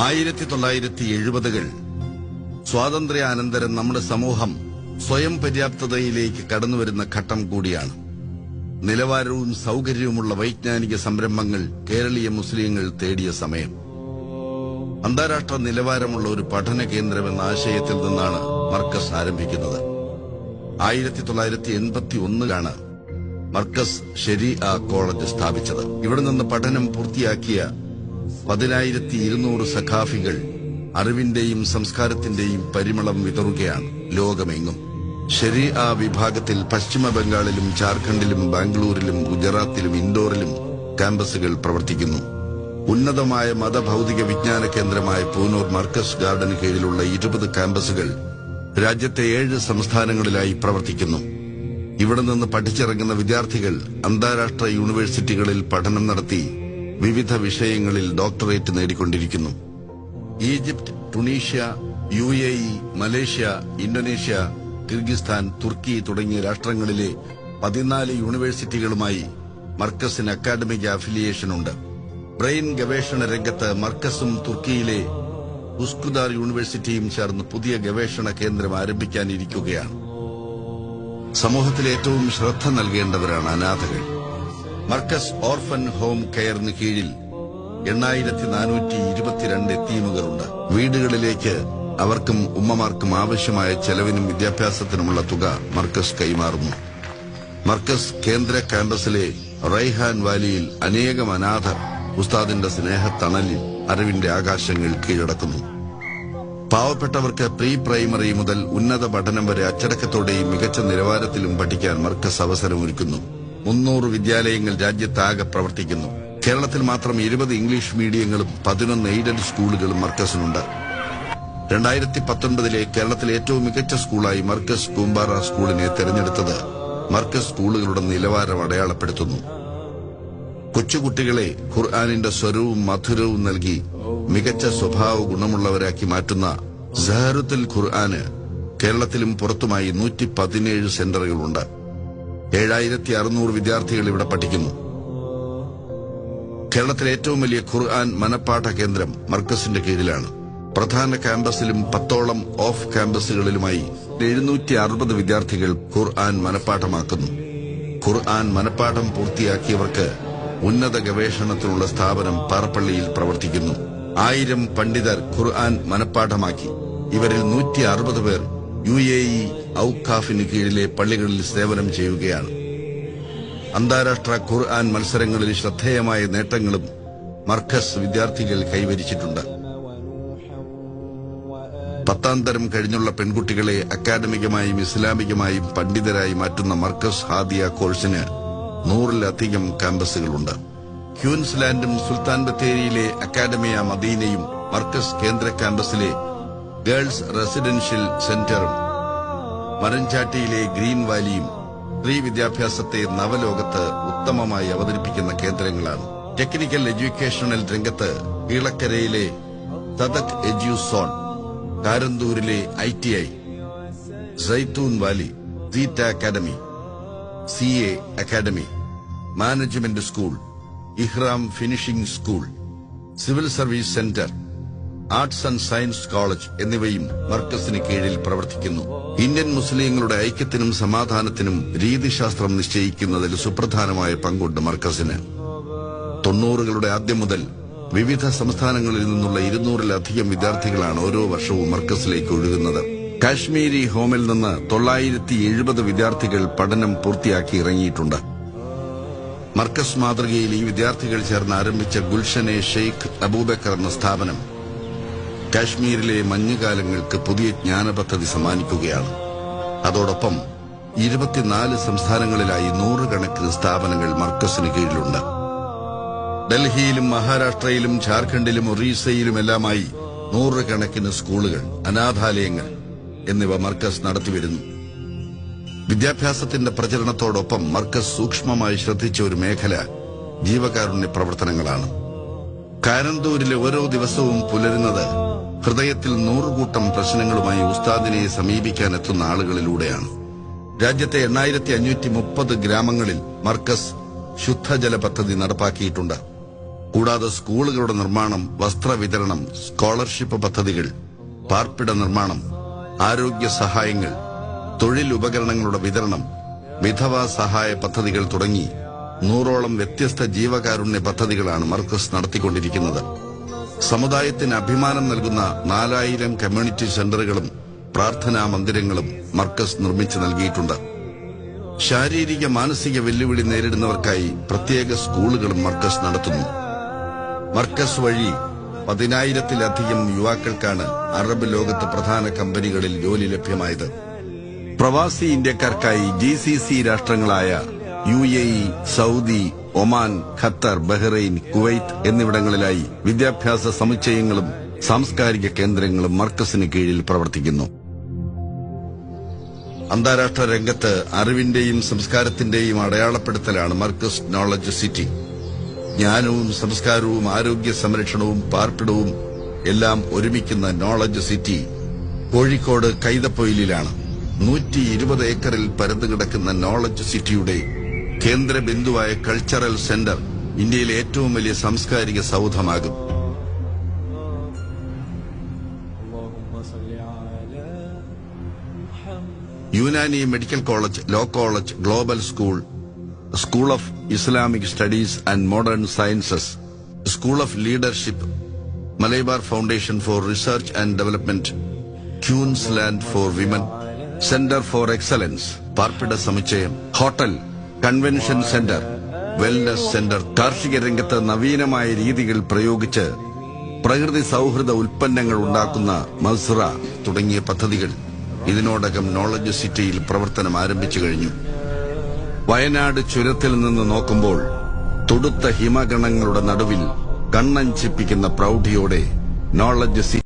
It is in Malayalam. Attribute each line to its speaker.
Speaker 1: ആയിരത്തി തൊള്ളായിരത്തി എഴുപതുകൾ സ്വാതന്ത്ര്യാനന്തരം നമ്മുടെ സമൂഹം സ്വയം പര്യാപ്തതയിലേക്ക് കടന്നുവരുന്ന ഘട്ടം കൂടിയാണ്. നിലവാരവും സൗകര്യവുമുള്ള വൈജ്ഞാനിക സംരംഭങ്ങൾ കേരളീയ മുസ്ലിങ്ങൾ തേടിയ സമയം. അന്താരാഷ്ട്ര നിലവാരമുള്ള ഒരു പഠന കേന്ദ്രം എന്ന ആശയത്തിൽ നിന്നാണ് മർക്കസ് ആരംഭിക്കുന്നത്. ആയിരത്തി തൊള്ളായിരത്തി എൺപത്തി ഒന്നിലാണ് മർക്കസ് ഷെരി ആ കോളേജ് സ്ഥാപിച്ചത്. ഇവിടെ നിന്ന് പഠനം പൂർത്തിയാക്കിയ പതിനായിരത്തി ഇരുന്നൂറ് സഖാഫികൾ അറിവിന്റെയും സംസ്കാരത്തിന്റെയും പരിമളം വിതറുകയാണ് ലോകമെങ്ങും. ഷെരി ആ വിഭാഗത്തിൽ പശ്ചിമ ബംഗാളിലും ജാർഖണ്ഡിലും ബാംഗ്ലൂരിലും ഗുജറാത്തിലും ഇൻഡോറിലും ക്യാമ്പസുകൾ പ്രവർത്തിക്കുന്നു. ഉന്നതമായ മതഭൗതിക വിജ്ഞാന കേന്ദ്രമായ പൂനൂർ മർക്കസ് ഗാർഡൻ കീഴിലുള്ള ഇരുപത് ക്യാമ്പസുകൾ രാജ്യത്തെ ഏഴ് സംസ്ഥാനങ്ങളിലായി പ്രവർത്തിക്കുന്നു. ഇവിടെ നിന്ന് പഠിച്ചിറങ്ങുന്ന വിദ്യാർത്ഥികൾ അന്താരാഷ്ട്ര യൂണിവേഴ്സിറ്റികളിൽ പഠനം നടത്തി വിവിധ വിഷയങ്ങളിൽ doctorate നേടിക്കൊണ്ടിരിക്കുന്നു. Egypt Tunisia U A E Malaysia Indonesia Kyrgyzstan തുർക്കി തുടങ്ങിയ രാഷ്ട്രങ്ങളിലെ പതിനാല് യൂണിവേഴ്സിറ്റികളുമായി മർക്കസിന് അക്കാഡമിക് അഫിലിയേഷൻ ഉണ്ട് ബ്രെയിൻ ഗവേഷണ രംഗത്ത് മർക്കസും തുർക്കിയിലെ ഉസ്കുദാർ യൂണിവേഴ്സിറ്റിയും ചേർന്ന് പുതിയ ഗവേഷണ കേന്ദ്രം ആരംഭിക്കാനിരിക്കുകയാണ്. സമൂഹത്തിൽ ഏറ്റവും ശ്രദ്ധ നൽകേണ്ടവരാണ് അനാഥകൾ. മർക്കസ് ഓർഫൻ ഹോം കെയറിന് കീഴിൽ എണ്ണായിരത്തി നാനൂറ്റി ഇരുപത്തിരണ്ട് ടീമുകളുണ്ട് വീടുകളിലേക്ക് അവർക്കും ഉമ്മമാർക്കും ആവശ്യമായ ചെലവിനും വിദ്യാഭ്യാസത്തിനുമുള്ള തുക മർക്കസ് കൈമാറുന്നു. മർക്കസ് കേന്ദ്ര ക്യാമ്പസിലെ റൈഹാൻ വാലിയിൽ അനേകം അനാഥ ഉസ്താദിന്റെ സ്നേഹത്തണലിൽ അറിവിന്റെ ആകാശങ്ങൾ കീഴടക്കുന്നു. പാവപ്പെട്ടവർക്ക് പ്രീ പ്രൈമറി മുതൽ ഉന്നത പഠനം വരെ അച്ചടക്കത്തോടെയും മികച്ച നിലവാരത്തിലും പഠിക്കാൻ മർക്കസ് അവസരമൊരുക്കുന്നു. മുന്നൂറ് വിദ്യാലയങ്ങൾ രാജ്യത്താകെ പ്രവർത്തിക്കുന്നു. കേരളത്തിൽ മാത്രം ഇരുപത് ഇംഗ്ലീഷ് മീഡിയങ്ങളും പതിനൊന്ന് എയ്ഡഡ് സ്കൂളുകളും മർക്കസിനുണ്ട്. രണ്ടായിരത്തി പത്തൊൻപതിലെ കേരളത്തിലെ ഏറ്റവും മികച്ച സ്കൂളായി മർക്കസ് കൂമ്പാറ സ്കൂളിനെ തെരഞ്ഞെടുത്തത് മർക്കസ് സ്കൂളുകളുടെ നിലവാരം അടയാളപ്പെടുത്തുന്നു. കൊച്ചുകുട്ടികളെ ഖുർആാനിന്റെ സ്വരവും മധുരവും നൽകി മികച്ച സ്വഭാവ ഗുണമുള്ളവരാക്കി മാറ്റുന്ന സഹറുത്തുൽ ഖുർആാന് കേരളത്തിലും പുറത്തുമായി നൂറ്റി പതിനേഴ് സെന്ററുകളുണ്ട്. ഏഴായിരത്തി അറുന്നൂറ് വിദ്യാർത്ഥികൾ ഇവിടെ പഠിക്കുന്നു. കേരളത്തിലെ ഏറ്റവും വലിയ ഖുർആൻ മനപ്പാഠ കേന്ദ്രം മർക്കസിന്റെ കീഴിലാണ്. പ്രധാന ക്യാമ്പസിലും പത്തോളം ഓഫ് ക്യാമ്പസുകളിലുമായി എഴുന്നൂറ്റി അറുപത് വിദ്യാർത്ഥികൾ ഖുർആൻ മനപ്പാഠമാക്കുന്നു. ഖുർആൻ മനപ്പാഠം പൂർത്തിയാക്കിയവർക്ക് ഉന്നത ഗവേഷണത്തിനുള്ള സ്ഥാപനം പാറപ്പള്ളിയിൽ പ്രവർത്തിക്കുന്നു. ആയിരം പണ്ഡിതർ ഖുർആൻ മനപ്പാഠമാക്കി. ഇവരിൽ നൂറ്റി അറുപത് പേർ യു എ ഇ ഔഖാഫിന് കീഴിലെ പള്ളികളിൽ സേവനം ചെയ്യുകയാണ്. അന്താരാഷ്ട്ര ഖുർആൻ മത്സരങ്ങളിൽ ശ്രദ്ധേയമായ നേട്ടങ്ങളും മർക്കസ് വിദ്യാർത്ഥികൾ കൈവരിച്ചിട്ടുണ്ട്. പത്താം തരം കഴിഞ്ഞുള്ള പെൺകുട്ടികളെ അക്കാദമികമായും ഇസ്ലാമികമായും പണ്ഡിതരായി മാറ്റുന്ന മർക്കസ് ഹാദിയ കോഴ്സിന് നൂറിലധികം ക്യാമ്പസുകളുണ്ട്. ക്യൂൻസ്ലാൻഡും സുൽത്താൻ ബത്തേരിയിലെ അക്കാദമിയ മദീനയും മർക്കസ് കേന്ദ്ര ക്യാമ്പസിലെ ഗേൾസ് റെസിഡൻഷ്യൽ സെന്ററും മരഞ്ചാട്ടിയിലെ ഗ്രീൻ വാലിയും സ്ത്രീ വിദ്യാഭ്യാസത്തെ നവലോകത്ത് ഉത്തമമായി അവതരിപ്പിക്കുന്ന കേന്ദ്രങ്ങളാണ്. ടെക്നിക്കൽ എഡ്യൂക്കേഷണൽ രംഗത്ത് കീളക്കരയിലെ Thadak Eduzone കാരന്തൂരിലെ I T I Zaitoon valley theta academy C A academy management school Ihram finishing school civil service centre arts and science college എന്നിവയും മർക്കസിന് കീഴിൽ പ്രവർത്തിക്കുന്നു. ഇന്ത്യൻ മുസ്ലിങ്ങളുടെ ഐക്യത്തിനും സമാധാനത്തിനും രീതിശാസ്ത്രം നിശ്ചയിക്കുന്നതിൽ സുപ്രധാനമായ പങ്കുണ്ട് മർക്കസിന്. തൊണ്ണൂറുകളുടെ ആദ്യം മുതൽ വിവിധ സംസ്ഥാനങ്ങളിൽ നിന്നുള്ള ഇരുന്നൂറിലധികം വിദ്യാർത്ഥികളാണ് ഓരോ വർഷവും മർക്കസിലേക്ക് ഒഴുകുന്നത്. കാശ്മീരി ഹോമിൽ നിന്ന് തൊള്ളായിരത്തി എഴുപത് വിദ്യാർത്ഥികൾ പഠനം പൂർത്തിയാക്കി ഇറങ്ങിയിട്ടുണ്ട്. മർക്കസ് മാതൃകയിൽ ഈ വിദ്യാർത്ഥികൾ ചേർന്ന് ആരംഭിച്ച ഗുൽഷനെ ഷെയ്ഖ് അബൂബക്കർ എന്ന സ്ഥാപനം. കാശ്മീരിലെ മഞ്ഞുകാലങ്ങൾക്ക് പുതിയ ജ്ഞാന പദ്ധതി സമ്മാനിക്കുകയാണ്. അതോടൊപ്പം ഇരുപത്തിനാല് സംസ്ഥാനങ്ങളിലായി നൂറുകണക്കിന് സ്ഥാപനങ്ങൾ മർക്കസിന് കീഴിലുണ്ട്. ഡൽഹിയിലും മഹാരാഷ്ട്രയിലും ജാർഖണ്ഡിലും ഒറീസയിലുമെല്ലാമായി നൂറുകണക്കിന് സ്കൂളുകൾ അനാഥാലയങ്ങൾ എന്നിവ മർക്കസ് നടത്തിവരുന്നു വിദ്യാഭ്യാസത്തിന്റെ പ്രചരണത്തോടൊപ്പം മർക്കസ് സൂക്ഷ്മമായി ശ്രദ്ധിച്ച ഒരു മേഖല ജീവകാരുണ്യ പ്രവർത്തനങ്ങളാണ്. കാരന്തൂരിലെ ഓരോ ദിവസവും പുലരുന്നത് ഹൃദയത്തിൽ നൂറുകൂട്ടം പ്രശ്നങ്ങളുമായി ഉസ്താദിനെ സമീപിക്കാൻ എത്തുന്ന ആളുകളിലൂടെയാണ്. രാജ്യത്തെ എണ്ണായിരത്തി അഞ്ഞൂറ്റി മുപ്പത് ഗ്രാമങ്ങളിൽ മർക്കസ് ശുദ്ധജല പദ്ധതി നടപ്പാക്കിയിട്ടുണ്ട്. കൂടാതെ സ്കൂളുകളുടെ നിർമ്മാണം വസ്ത്രവിതരണം സ്കോളർഷിപ്പ് പദ്ധതികൾ പാർപ്പിട നിർമ്മാണം ആരോഗ്യ സഹായങ്ങൾ തൊഴിൽ ഉപകരണങ്ങളുടെ വിതരണം വിധവാ സഹായ പദ്ധതികൾ തുടങ്ങി നൂറോളം വ്യത്യസ്ത ജീവകാരുണ്യ പദ്ധതികളാണ് മർക്കസ് നടത്തിക്കൊണ്ടിരിക്കുന്നത്. സമുദായത്തിന് അഭിമാനം നൽകുന്ന നാലായിരം കമ്മ്യൂണിറ്റി സെന്ററുകളും പ്രാർത്ഥനാ മന്ദിരങ്ങളും മർക്കസ് നിർമ്മിച്ചു നൽകിയിട്ടുണ്ട്. ശാരീരിക മാനസിക വെല്ലുവിളി നേരിടുന്നവർക്കായി പ്രത്യേക സ്കൂളുകളും മർക്കസ് നടത്തുന്നു. മർക്കസ് വഴി പതിനായിരത്തിലധികം യുവാക്കൾക്കാണ് അറബ് ലോകത്ത് പ്രധാന കമ്പനികളിൽ ജോലി ലഭ്യമായത്. പ്രവാസി ഇന്ത്യക്കാർക്കായി G രാഷ്ട്രങ്ങളായ U A E Saudi Oman Qatar Bahrain Kuwait എന്നിവിടങ്ങളിലായി വിദ്യാഭ്യാസ സമുച്ചയങ്ങളും സാംസ്കാരിക കേന്ദ്രങ്ങളും മർക്കസിന് കീഴിൽ പ്രവർത്തിക്കുന്നു. അന്താരാഷ്ട്ര രംഗത്ത് അറിവിന്റെയും സംസ്കാരത്തിന്റെയും അടയാളപ്പെടുത്തലാണ് മർക്കസ് നോളജ് സിറ്റി. ജ്ഞാനവും സംസ്കാരവും ആരോഗ്യ സംരക്ഷണവും പാർപ്പിടവും എല്ലാം ഒരുമിക്കുന്ന നോളജ് സിറ്റി കോഴിക്കോട് കൈതപ്പൊയിലാണ് നൂറ്റി ഇരുപത് ഏക്കറിൽ പരന്നു കിടക്കുന്ന നോളജ് സിറ്റിയുടെ കേന്ദ്ര ബിന്ദുവായ കൾച്ചറൽ സെന്റർ ഇന്ത്യയിലെ ഏറ്റവും വലിയ സാംസ്കാരിക സൗധമാകും. Unani medical college law college global school school of Islamic studies and modern sciences school of leadership Malabar foundation for research and development queens land for women centre for excellence പാർപ്പിട സമുച്ചയം hotel convention centre wellness centre കാർഷിക രംഗത്ത് നവീനമായ രീതികൾ പ്രയോഗിച്ച് പ്രകൃതി സൗഹൃദ ഉൽപ്പന്നങ്ങൾ ഉണ്ടാക്കുന്ന മസ്റ തുടങ്ങിയ പദ്ധതികൾ ഇതിനോടകം നോളജ് സിറ്റിയിൽ പ്രവർത്തനം ആരംഭിച്ചു കഴിഞ്ഞു. വയനാട് ചുരത്തിൽ നിന്ന് നോക്കുമ്പോൾ തുടുത്ത ഹിമഗണങ്ങളുടെ നടുവിൽ കണ്ണഞ്ചിപ്പിക്കുന്ന പ്രൗഢിയോടെ നോളജ് സിറ്റി